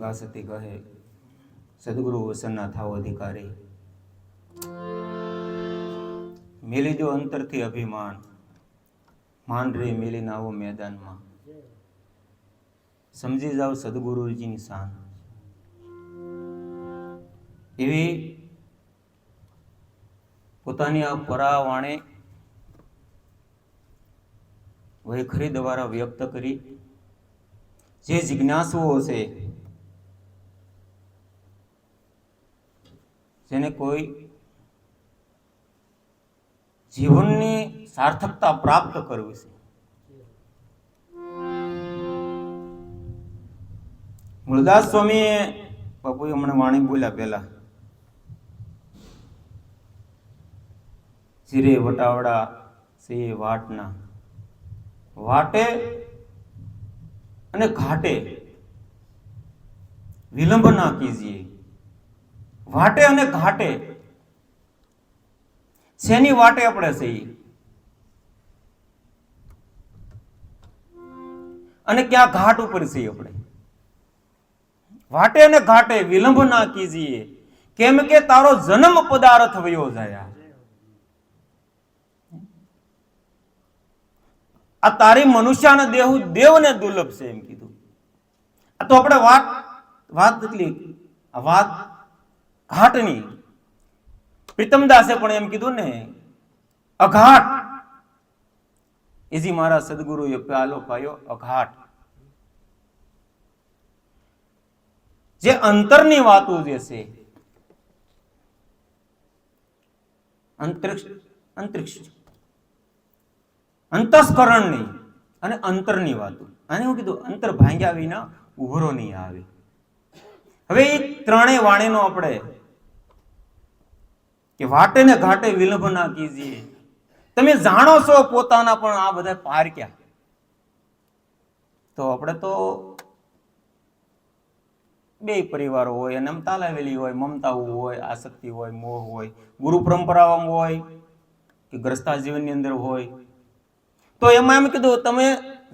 ગંગા સતી કહે, સદગુરુ વસનના થાવ અધિકારી, મેલી જો અંતરથી અભિમાન, માન રે મેલીને આવો મેદાનમાં. સમજી જાઓ સદગુરુજીની શાન. એવી પોતાની આ પરાવાણે વૈખરી દ્વારા વ્યક્ત કરી, જે જિજ્ઞાસુઓ છે જેને કોઈ જીવનની સાર્થકતા પ્રાપ્ત કરવી છે. મૂળદાસ સ્વામીએ બાપુએ હમણાં વાણી બોલ્યા પહેલા ચીરે વટાવડા સે વાટના. વાટે અને ઘાટે વિલંબ ના કીજીએ. વાટે અને ઘાટે. શેની વાટે આપણે સહી અને ક્યાં ઘાટ ઉપર છીએ આપણે? વાટે અને ઘાટે વિલંબ ના કીજીએ. કેમ કે તારો જન્મ પદાર્થ વયો જાય. આ તારી મનુષ્યના દેહ દેવને દુર્લભ છે એમ કીધું. આ તો આપણે વાત વાત એટલી વાત ઘાટની પ્રીતમદાસે પણ એમ કીધું ને, અઘાટ. એજી મારા સદગુરુએ પ્યાલો પાયો, અઘાટ. જે અંતરની વાતો જે છે, અંતરિક્ષ અંતરિક્ષ, અંતસ્કરણની અને અંતરની વાતો. અને હું કીધું, અંતર ભાંગ્યા વિના ઉભરો નહીં આવે. હવે એ ત્રણેય વાણીનો આપણે કે વાટે ને ઘાટે વિલંબ ના કીજીએ. તમે જાણો છો પોતાના પણ આ બધા પાર ક્યાં? તો આપણે તો બે પરિવારો હોય, અને તાલાવેલી હોય, મમતા હોય, આસક્તિ હોય, મોહ હોય, ગુરુ પરંપરામાં હોય, કે ગ્રસ્તા જીવનની અંદર હોય. તો એમાં એમ કીધું, તમે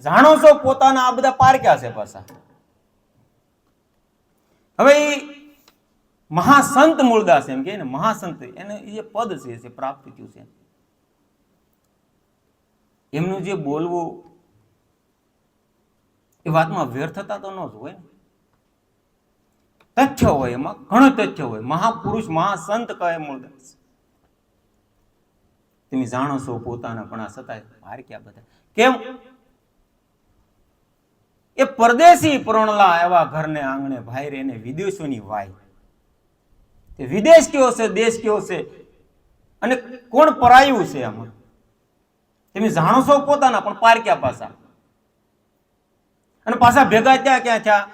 જાણો છો પોતાના આ બધા પાર ક્યાં છે પાછા? હવે મહાસંત મૂળદાસ એમ કે મહાસંત, એને જે પદ છે જે પ્રાપ્ત થયું છે. એમનું જે બોલવું, એ વાતમાં વ્યર્થતા તો ન જ હોય તથ્ય હોય એમાં, ઘણો તથ્ય હોય. મહાપુરુષ, મહાસંત કહે મૂળદાસ. તમે જાણો છો પોતાના, પણ આ છતાંય ભાર ક્યાં બધા? કેમ? એ પરદેશી પ્રણલા એવા ઘરને આંગણે ભાઈ એને વિદેશોની વાય. વિદેશ કયો છે, દેશ કયો છે? અને કોણ પરાયું છે આમાં? તમે જાણો છો પોતાના, પણ પાર ક્યાં પાછા? અને પાછા ભેગા ત્યાં ક્યાં થયા?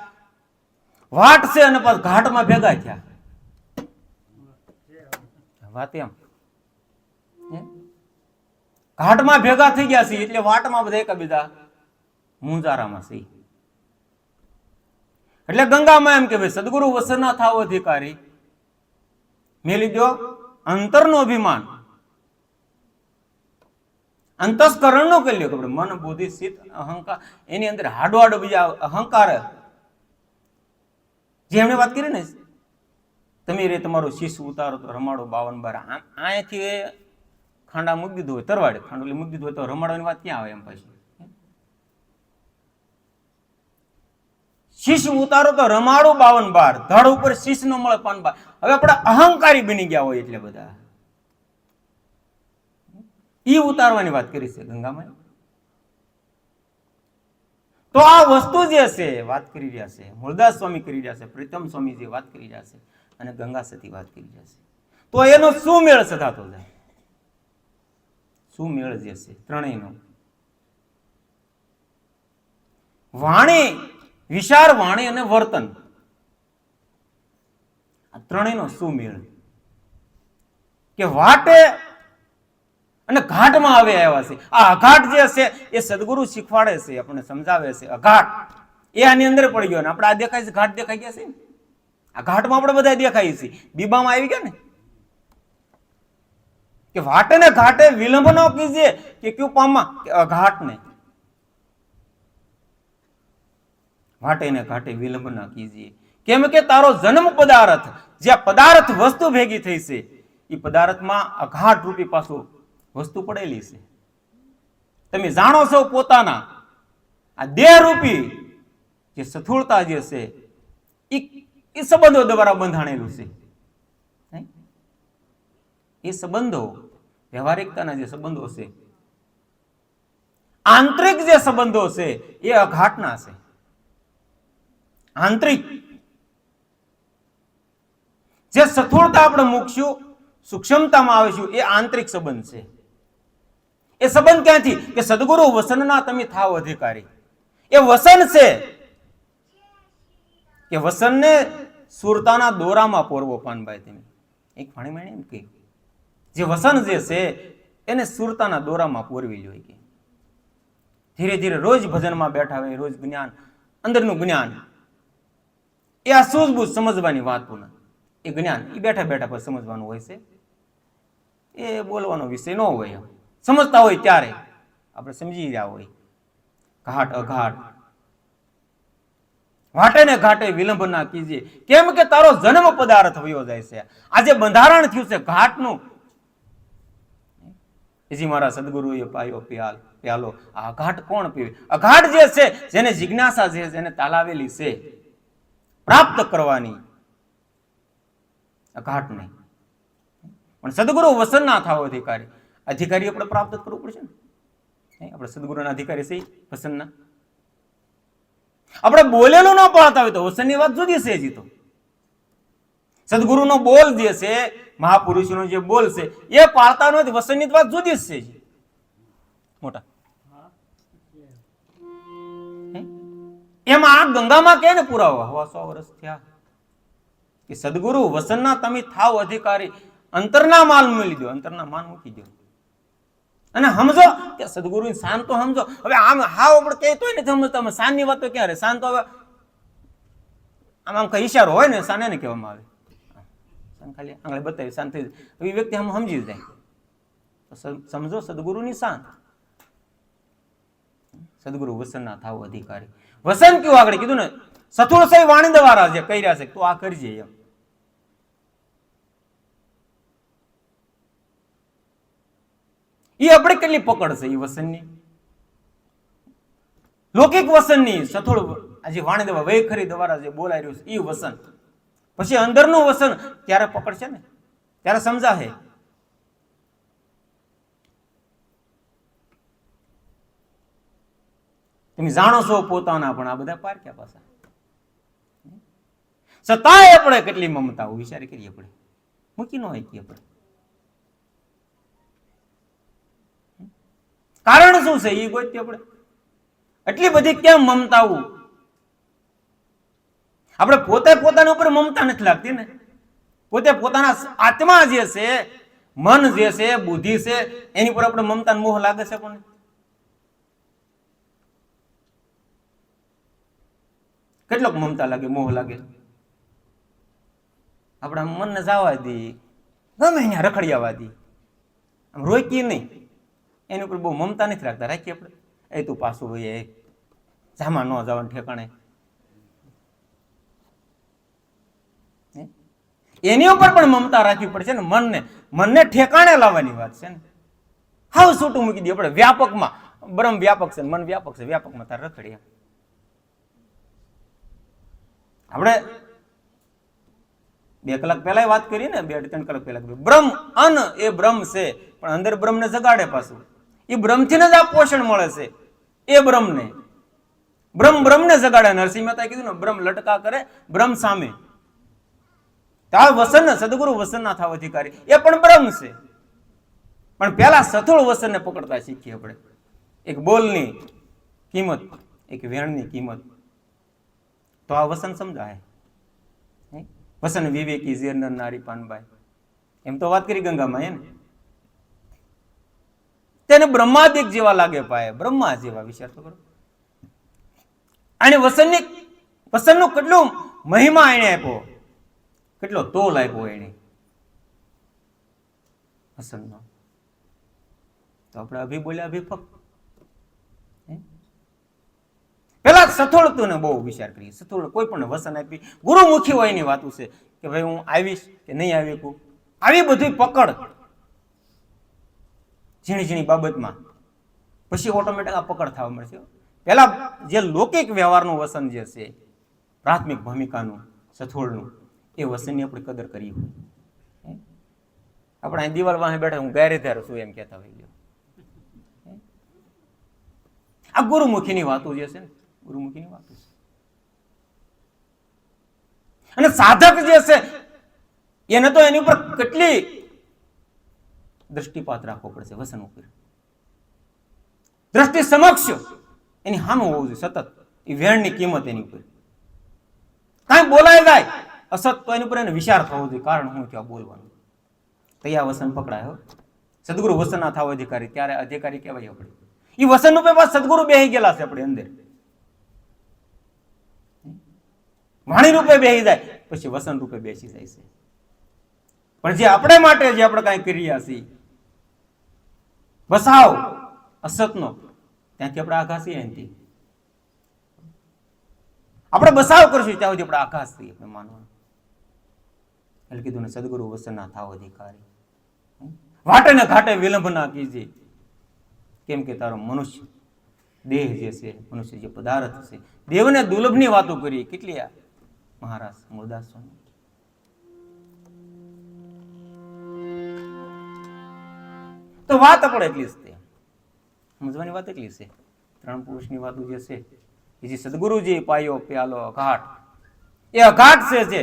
વાટ છે અને પાછા ઘાટમાં ભેગા થયા. વાત એમ. ઘાટમાં ભેગા થઈ ગયા છે, એટલે વાટમાં બધા એકબીજા મુંજારામાં છે. એટલે ગંગામાં એમ કે ભાઈ, સદગુરુ વસના થાવ અધિકારી. મેલી દો અંતરનો અભિમાન. અંતસ્કરણ નો કરી લ્યો કે મન બુદ્ધિ ચિત્ત અહંકાર, એની અંદર હાડો હાડો બીજા અહંકાર. જે એમણે વાત કરી ને, તમે રે તમારો શીશ ઉતારો તો રમાડો બાવન બાર. આમ અહીંયાથી ખાંડા મૂકી દીધું હોય, તરવાડે ખાંડો મૂકી દીધું હોય તો રમાડવાની વાત ક્યાં આવે એમ પછી? શીશ ઉતારો તો રમાડું બાવન બાર, ધડ ઉપર શીશ નો મળે પાન બાર. હવે આપણે અહંકારી બની ગયા હોય એટલે બધા. ઈ ઉતારવાની વાત કરી છે ગંગામાં તો આ વસ્તુ જે છે, વાત કરી રહ્યા છે, મુરદાસ સ્વામી કરી રહ્યા છે, પ્રીતમ સ્વામી જે વાત કરી રહ્યા છે અને ગંગા સતી વાત કરી રહ્યા છે. તો એનો શું મેળ થતો જાય શું મેળ જે છે? ત્રણેયનો. વાણી વિચાર વાણી અને વર્તન. આ ત્રણેયનો સુમેળ. કે વાટે અને ઘાટમાં આવે આવ્યા છે. આ અઘાટ જે છે, એ સદગુરુ શીખવાડે છે, આપણને સમજાવે છે. અઘાટ. એ આની અંદર પડી ગયો ને આપણે આ દેખાય છે, ઘાટ દેખાઈ ગયા છે? આ ઘાટમાં આપણે બધા દેખાઈએ છીએ. બીબામાં આવી ગયા ને? કે વાટે ને ઘાટે વિલંબ ન કીજે કે ક્યુ પામમાં? કે અઘાટ ને વાટે ને ઘાટે વિલંબ ન કીજીએ. કેમ કે તારો જન્મ પદાર્થ જે પદાર્થ વસ્તુ ભેગી થઈ છે એ પદાર્થમાં અઘાટ રૂપી પાછું વસ્તુ પડેલી છે. તમે જાણો છો પોતાના આ દેહ રૂપી જે સથુળતા જે છે એ સંબંધો દ્વારા બંધાણેલું છે. એ સંબંધો, વ્યવહારિકતાના જે સંબંધો છે, આંતરિક જે સંબંધો છે, એ અઘાટના છે. આંતરિક. જે સથોળતા આપણે મૂકશું, સૂક્ષ્મતામાં આવીશું, એ આંતરિક સંબંધ છે. એ સંબંધ ક્યાંથી? કે સદગુરુ વસનના તમે થાવ અધિકારી. એ વસન છે. કે વસનને સુરતાના દોરામાં પોરવો, પાનભાઈ તમે. એક પાણી એમ કહ્યું જે વસન જે છે, એને સુરતાના દોરામાં પોરવી જોઈએ ધીરે ધીરે રોજ ભજનમાં બેઠા હોય, રોજ જ્ઞાન, અંદરનું જ્ઞાન. એ આ સૂઝબૂઝ સમજવાની વાત પૂર્ણ. એ જ્ઞાન, એ બેઠા બેઠા પર સમજવાનું હોય છે. એ બોલવાનો વિષય ન હોય સમજતા હોય ત્યારે આપણે સમજી રહ્યા હોય. ઘાટ અઘાટ. વાટે ને ઘાટે વિલંબ ના કીજે. કેમ કે તારો જન્મ પદાર્થ વયો જાય છે. આજે બંધારણ થયું છે ઘાટનું. જી મારા સદગુરુએ પાયો પ્યાલ, પ્યાલો, આ અઘાટ કોણ પીવે? અઘાટ જે છે, જેને જિજ્ઞાસા છે જેને તાલાવેલી છે. પ્રાપ્ત કરવાની અઘાટ નહીં. પણ સદગુરુ વસન ના થાવ અધિકારી. અધિકારી આપણે પ્રાપ્ત કરવું પડશે ને. આપણે સદગુરુના અધિકારી છે વસનના આપણે બોલેલું ન પાડતા હોય તો વસનની વાત જુદી છે હજી તો. સદગુરુનો બોલ જે છે, મહાપુરુષનો જે બોલ છે, એ પાળતા નથી, વસનની વાત જુદી જ છે મોટા. એમાં ગંગામાં કેને પુરાવો? હવા સો વર્ષ થયા. કે સદગુરુ વસનના તમે થાવ અધિકારી, અંતરના માલ મળી દો અંતરના માન મૂકી દો અને સમજો કે સદગુરુ શાન તો સમજો. હવે આમ હાવ આપણે કહેતો હોય ને સમજતા. અમે શાનની વાત ક્યાં રહે? શાન તો હવે આમ આમ કઈ ઈશારો હોય ને, શાને ને કહેવામાં આવે. શાન ખાલી આંગળે બતાવી શાંત થઈ જાય. એ વ્યક્તિ આમ સમજી જાય. તો સમજો, સદગુરુની શાંત સદગુરુ વસનના થાવ અધિકારી. વસન કયું આગળ? કીધું ને સથુર સહી વાણી દ્વારા જે કહી રહ્યા છે, તું આ કરજે એમ. એ આપણે કેટલી પકડ છે એ વસનની? લૌકિક વસનની સથોળ આજે વાણી દવા વૈખરી દ્વારા જે બોલાઈ રહ્યું છે એ વસન. પછી અંદરનું વસન ત્યારે પકડશે ને? ત્યારે સમજાશે? તમે જાણો છો પોતાના, પણ આ બધા પારખ્યા પાછા. છતાંય આપણે કેટલી મમતા વિચાર કરીએ આપણે. મૂકી ન હોય આપણે. કારણ શું છે એ ગોતી આપણે. એટલી બધી કેમ મમતાઓ આપણે પોતે પોતાના ઉપર મમતા નથી લાગતી ને. પોતે પોતાના આત્મા જે છે, મન જે છે, બુદ્ધિ છે, એની પર આપણે મમતા મોહ લાગે છે પણ કેટલોક મમતા લાગે, મોહ લાગે? આપણા મનને જવા દી. ગમે એને રખડિયાવા દી. આમ રોકીએ નહીં. એની ઉપર બહુ મમતા નથી રાખતા. રાખીએ આપણે. એ તું પાછું હોય, એ જામાં ન જવાનું ઠેકાણે. એની ઉપર પણ મમતા રાખવી પડશે ને મનને. મનને ઠેકાણે લાવવાની વાત છે ને. હાવ છૂટું મૂકી દઈએ આપણે. વ્યાપકમાં. બ્રહ્મ વ્યાપક છે મન વ્યાપક છે. વ્યાપકમાં તારે રખડીએ આપણે બે કલાક પહેલા વાત કરી ને, બે ત્રણ કલાક પહેલા બ્રહ્મ અન એ બ્રહ્મ છે, પણ અંદર બ્રહ્મને જગાડે પાછું. એ બ્રહ્મથી જ આ પોષણ મળે છે, એ બ્રહ્મને. બ્રહ્મ બ્રહ્મને જગાડે. નરસિંહ મહેતાએ કીધું ને, બ્રહ્મ લટકા કરે, બ્રહ્મ સામે. આ વસન સદગુરુ વસન ના થાવ અધિકારી. એ પણ બ્રહ્મ છે. પણ પહેલા સથોળ વસનને પકડતા શીખીએ આપણે. એક બોલની કિંમત, એક વેણની કિંમત. તો આ વસન સમજાય. વસન વિવેકી, ઝેરનર નારી પાનબાઈ એમ તો વાત કરી ગંગામાં એને તેને બ્રહ્માદિક જેવા લાગે પાય, બ્રહ્મા જેવા વિચાર તો કરો. અને વસનની, વસનનો કેટલો મહિમા એને આપ્યો? કેટલો તોલ આપ્યો એને વસનનો. તો આપણે અભી બોલ્યા અભી પેલા બહુ વિચાર કરીએ. સથોડ કોઈ પણ વસન આપી. ગુરુમુખી હોય એની વાતું છે કે ભાઈ હું આવીશ કે નહીં આવી કું આવી બધી પકડ. ઝીણી ઝીણી બાબતમાં. પછી ઓટોમેટિક આ પકડ થવા મળશે પહેલા જે લૌકિક વ્યવહારનું વસન જે છે, પ્રાથમિક ભૂમિકાનું, સથોળનું, એ વસનની આપણે કદર કરીએ. હે? આપણે અહીં દિવાલ વાહે બેઠા, હું ત્યારે શું એમ કહેતા હોય? આ ગુરુમુખીની વાતો જે છે ને ગુરુમુખીની વાતો છે. અને સાધક જે છે, એને તો એની ઉપર કેટલી દ્રષ્ટિપાત રાખવો પડશે, વસન ઉપર. દ્રષ્ટિ સમક્ષ એની હાનું હોવું જોઈએ, સતત. એ વેણની કિંમત એની ઉપર. કાંઈ બોલાય જાય, અસત તો એની ઉપર એને વિચાર થવો જોઈએ, કારણ હું ત્યાં બોલવાનું? તૈયા વસન પકડાય સદગુરુ વસન ના થાવ અધિકારી, ત્યારે અધિકારી કહેવાય આપણે. એ વસન પાછા સદગુરુ બેહી ગયેલા છે આપણે અંદર. વાણી રૂપે બેસી જાય, પછી વસન રૂપે બેસી જાય છે. પણ જે આપણે માટે જે આપણે કાંઈ કરી રહ્યા છીએ વસાવ અસતનો ત્યાંથી આપણે આઘાત છીએ એનાથી આપણે બસાવ કરશું, ત્યાં સુધી આપણે છીએ આપણે માનવાનું. એટલે કીધું ને, સદગુરુ વસન થાવ અધિકારી. વાટે ને ઘાટે વિલંબ ના કીજે. કેમ કે તારો મનુષ્ય, દેહ જે છે, મનુષ્ય જે પદાર્થ છે, દેવને દુર્લભની વાતો કરી, કેટલી આ મહારાજ સ્વામી. તો વાત આપણે એટલી જ સમજવાની વાત એટલી છે. ત્રણ પુરુષની વાતો જે છે, એ જે સદગુરુજી પાયો, પ્યાલો, અઘાટ. એ અઘાટ છે જે.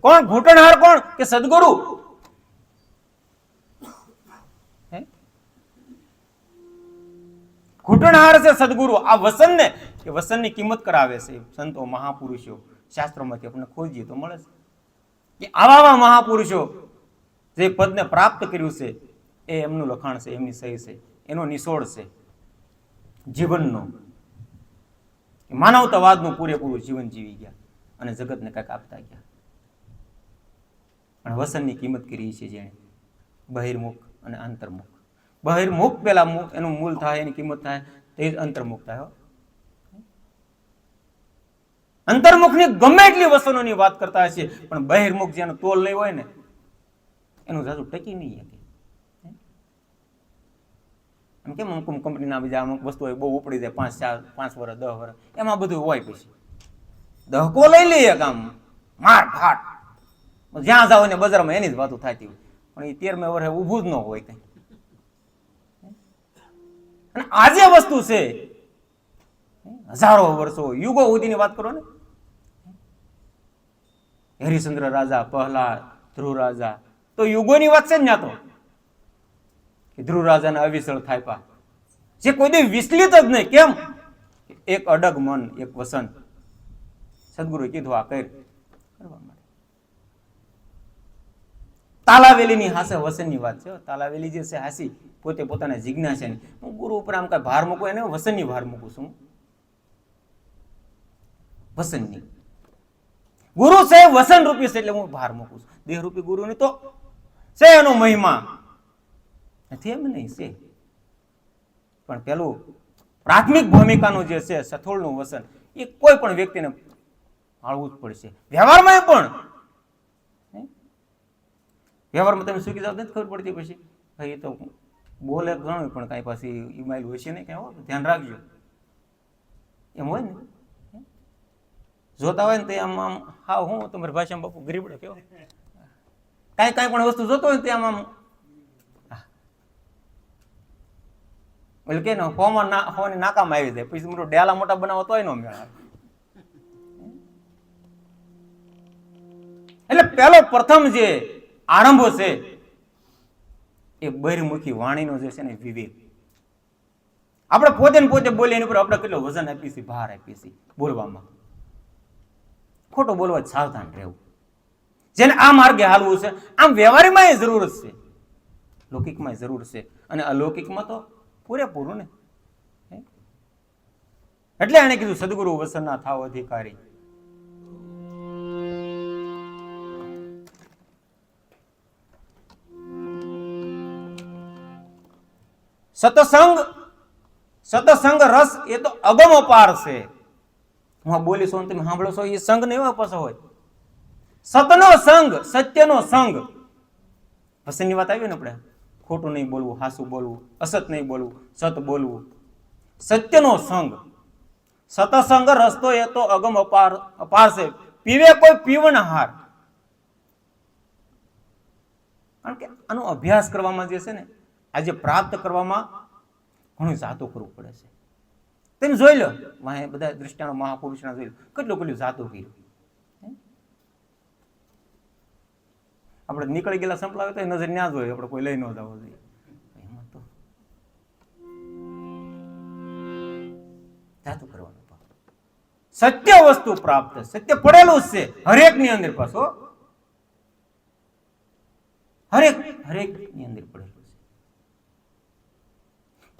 કોણ? ઘૂંટણહાર કોણ? કે સદગુરુ? ઘૂંટણહાર છે સદગુરુ. આ વસન ને એ વસનની કિંમત કરાવે છે સંતો, મહાપુરુષો. શાસ્ત્રોમાંથી આપણને ખોજીએ તો મળે છે. કે આવા આવા મહાપુરુષો જે પદને પ્રાપ્ત કર્યું છે, એ એમનું લખાણ છે, એમની સહી છે, એનો નિસોડ છે. જીવનનો. માનવતાવાદનું પૂરેપૂરું જીવન જીવી ગયા અને જગતને કાંઈક આપતા ગયા. પણ વસનની કિંમત કરી છે જેણે. બહિર્મુખ અને અંતર્મુખ બહિર્મુખ મુ- એનું મૂળ થાય, એની કિંમત થાય, તે અંતર્મુખ થાય. અંતર્મુખની ગમે એટલી વસનોની વાત કરતા હશે, પણ બહિર્મુખ જેનો તોલ નહીં હોય ને, એનું જાજુ ટકી નહીં શકે. એમ કેમ અમુક કંપનીના બીજા અમુક વસ્તુ હોય બહુ ઉપડી જાય, પાંચ, ચાર, પાંચ વર્ષ દસ વર્ષ એમાં બધું હોય પછી. દહકો લઈ લઈએ કામ માર ફાટ જ્યાં જાવ ને બજારમાં એની જ વાતો થતી હોય. પણ એ તેરમે વર્ષે ઊભું જ ન હોય કઈ. અને આજે વસ્તુ છે હજારો વર્ષો, યુગો સુધીની વાત કરો ને હરિશ્ચંદ્ર રાજા, પ્રહલાદ, ધ્રુવ રાજા. તો યુગોની વાત છે ને ત્યાં તો ધ્રુવ રાજાને અવિસળ થાય પા જે કોઈ દી વિચલિત જ નહીં. કેમ? એક અડગ મન, એક વસન. સદગુરુ કીધું, આ કઈ તાલાવેલીની હાસે વસનની વાત છે તાલાવેલી જે છે, હાસી, પોતે પોતાના જિજ્ઞાસાની. હું ગુરુ ઉપર આમ કઈ ભાર મૂકું, એને વસનની ભાર મૂકું છું. વસનની. ગુરુ છે વસન રૂપી છે એટલે હું ભાર મૂકું છું. દેહ રૂપી ગુરુની તો છે એનો મહિમા. નથી એમ નહીં, છે. પણ પેલું પ્રાથમિક ભૂમિકાનું જે છે, સથોળનું વસન, એ કોઈ પણ વ્યક્તિને આળવું જ પડશે. વ્યવહારમાં પણ. વ્યવહારમાં તમે સુખી કીધા નથી ખબર પડતી પછી. એ તો બોલે ઘણું, પણ કાંઈ પાછી ઈમાઇલ હોય છે ને કાંઈ ધ્યાન રાખજો. એમ હોય ને? જોતા હોય ને તે આમ આમ હા હું તમારી ભાષામાં બાપુ ગરીબડો કેવો? કાંઈ કાંઈ પણ વસ્તુ જોતો હોય ને તે આમ આમ એટલે કે હોમાં ના હોવાની નાકામાં આવી જાય, પછી મોટું ડેલા મોટા બનાવો તોય નો મેળ એટલે પેલો પ્રથમ જે આરંભ છે, એ બહિર્મુખી વાણીનો જે છે ને વિવેક. આપણે પોતે ને પોતે બોલીએ એની ઉપર આપણે કેટલો વજન આપીએ છીએ, ભાર આપીએ છીએ બોલવામાં. ખોટું બોલવા સાવધાન રહેવું. જેને આ માર્ગે હાલવું છે, આમ વ્યવહારમાં જરૂર જ છે. લૌકિકમાં જરૂર છે. અને અલૌકિકમાં તો પૂરેપૂરું ને. એટલે એને કીધું, સદગુરુ વસનના થાવ અધિકારી. સતસંગ સતસંગ રસ એ તો અગમ અપાર છે. હું બોલી છું તમે સાંભળો છો, એ સંઘ નહીં એવા પાછો હોય. સતનો સંઘ, સત્યનો સંગ પસંદની વાત આવી ને આપણે? ખોટું નહીં બોલવું, હાસું બોલવું, અસત નહીં બોલવું, સત બોલવું. સત્યનો સંગ સતસંગ રસ્તો એ તો અગમ અપાર અપાર છે. પીવે કોઈ પીવન હાર કારણ કે આનો અભ્યાસ કરવામાં જે છે ને, આજે પ્રાપ્ત કરવામાં ઘણું જાતું કરવું પડે છે. તમે જોઈ લો. બધા દ્રષ્ટાનો મહાપુરુષના જોઈ લો. કેટલું કેટલું જાતું કર્યું આપણે નીકળી ગયેલા સંપલાવે તો નજર ના જોઈએ આપણે કોઈ લઈ ન જવો જોઈએ. જાતું કરવાનું સત્ય વસ્તુ પ્રાપ્ત. સત્ય પડેલું જ છે. હરેકની અંદર પાછો. હરેક હરેકની અંદર પડેલું.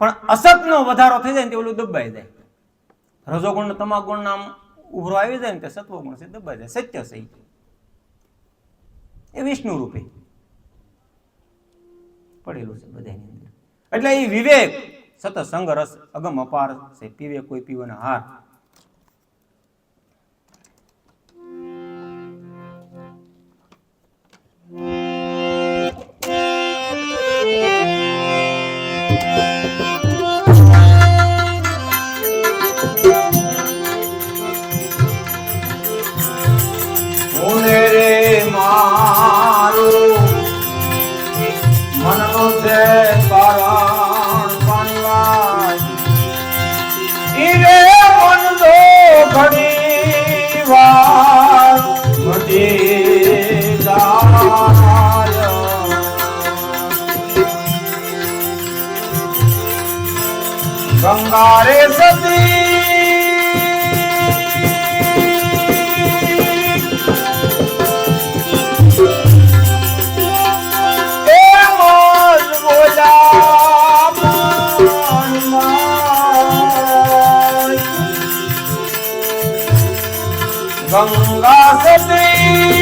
પણ અસતનો વધારો થઈ જાય ને તે ઓલું દબાઈ જાય. રજોગુણ તમાગુણ નામ ઉભરો આવી જાય ને તે સત્વગુણ છે દબાઈ જાય. સત્ય છે એ વિષ્ણુ રૂપે પડેલું છે બધાની અંદર. એટલે એ વિવેક સત સંઘરસ, અગમ અપાર છે. પીવે કોઈ પીવાનો હાર. મુને ગંગા સતી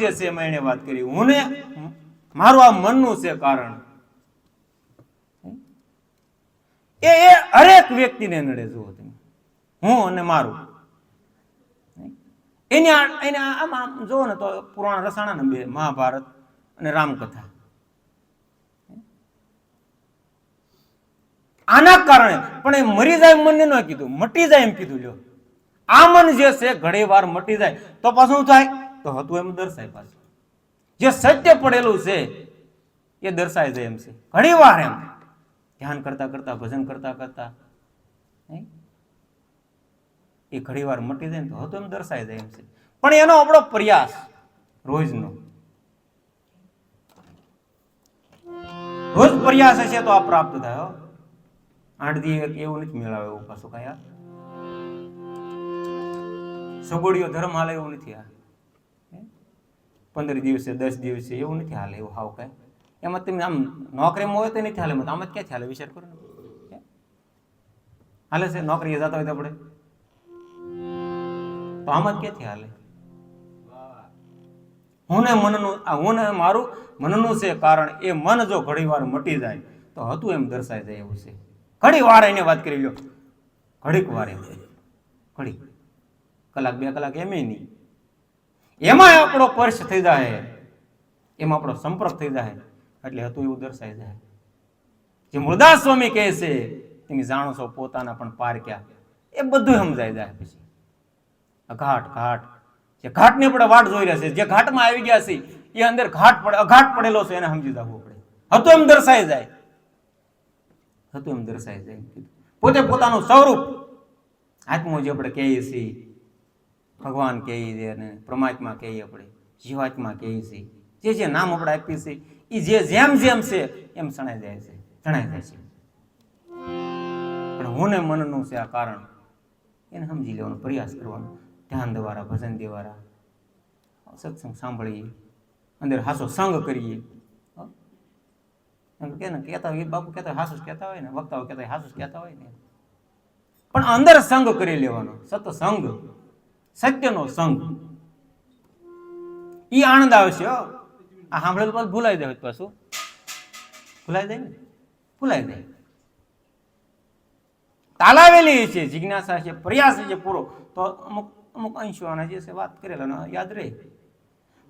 જે છે એમાં એને વાત કરી. હું મારું આ મનનું છે કારણ. એ એ હરેક વ્યક્તિને નડે જુઓ તમે. હું અને મારું. એને એને આમ આમ ને તો પુરાણ રસાણા બે મહાભારત અને રામકથા. આના કારણે પણ એ મરી જાય મનને ન કીધું, મટી જાય એમ કીધું, લ્યો. આ મન જે છે ઘણી વાર મટી જાય. તો પાછું થાય? તો હતું એમ દર્શાય પાછું. જે સત્ય પડેલું છે, એ દર્શાય જાય એમ છે. ઘણી વાર એમ. ધ્યાન કરતા કરતા, ભજન કરતા કરતા એ ઘણી વાર મટી જાય ને તો હતું એમ દર્શાય જાય એમ છે. પણ એનો આપણો પ્રયાસ રોજનો. રોજ પ્રયાસ હશે તો આ પ્રાપ્ત થાય આઠ દી એવું નથી મેળવે એવું પાછું કયા સગોડીઓ ધર્મ હાલે એવું નથી આ? પંદર દિવસે, દસ દિવસે એવું નથી હાલે, એવું હાવ કાંઈ. એમાં તમે આમ નોકરીમાં હોય તો નથી હાલે આમાં જ ક્યાંથી હાલે, વિચાર કરો ને? હાલે છે નોકરીએ જતા હોય તો આપણે. તો આમ જ ક્યાંથી હાલે? હું ને મનનું, આ હું ને મારું મનનું છે કારણ એ મન જો ઘણી વાર મટી જાય, તો હતું એમ દર્શાય જાય એવું છે. ઘણી વાર એને વાત કરી લો ઘડીક વાર એમ. ઘડી. કલાક, બે કલાક એમ નહીં. એમાં આપણો પર્શ થઈ જાય. એમાં આપણો સંપર્ક થઈ જાય. એટલે હતું એવું દર્શાઈ જાય. જે મુરદાસ સ્વામી કહે છે, તમે જાણો છો પોતાના પણ પાર ક્યાં? એ બધું સમજાઈ જાય પછી. અઘાટ ઘાટ જે ઘાટની આપણે વાટ જોઈ રહ્યા છે જે ઘાટમાં આવી ગયા છે એ અંદર ઘાટ પડે, અઘાટ પડેલો છે, એને સમજી જવું પડે. હતું એમ દર્શાઈ જાય. હતું એમ દર્શાઈ જાય પોતે પોતાનું સ્વરૂપ આત્મો જે આપણે કહીએ છીએ ભગવાન કહીએ છે અને પરમાત્મા કહીએ આપણે, જીવાત્મા કહીએ છે જે જે નામ આપણે આપીએ છે એ જે જેમ જેમ છે, એમ જણાઈ જાય છે જણાઈ જાય છે. પણ હું ને મનનું છે આ કારણ, એને સમજી લેવાનો, પ્રયાસ કરવાનો. ધ્યાન દ્વારા, ભજન દ્વારા. સત્સંગ સાંભળીએ, અંદર હાસો સંગ કરીએ. એમ કે ને, કહેતા હોય બાપુ કહેતા હોય, હાસુ કહેતા હોય ને, વક્તાઓ કહેતા હોય, હાસું કહેતા હોય ને. પણ અંદર સંગ કરી લેવાનો સત્સંગ સત્યનો સંગ. ઈ આનંદ આવશે આ સાંભળેલું પાછું ભૂલાઈ જાય પાછું. ભૂલાઈ જાય ને? ભૂલાઈ જાય. તાલાવેલી છે, જિજ્ઞાસા છે, પ્રયાસ છે પૂરો. તો અમુક અમુક અંશો આના જે છે વાત કરેલા યાદ રહે.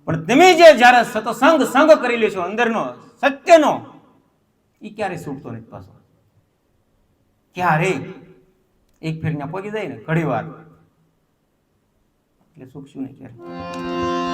પણ તમે જે જ્યારે સતસંગ સંગ કરી લેશો અંદરનો, સત્યનો એ ક્યારે છૂટતો નથી પાછો. ક્યારે? એક ફેર ત્યાં પહોંચી જાય ને ઘણી વાર એટલે સુખશું નહીં ક્યારે.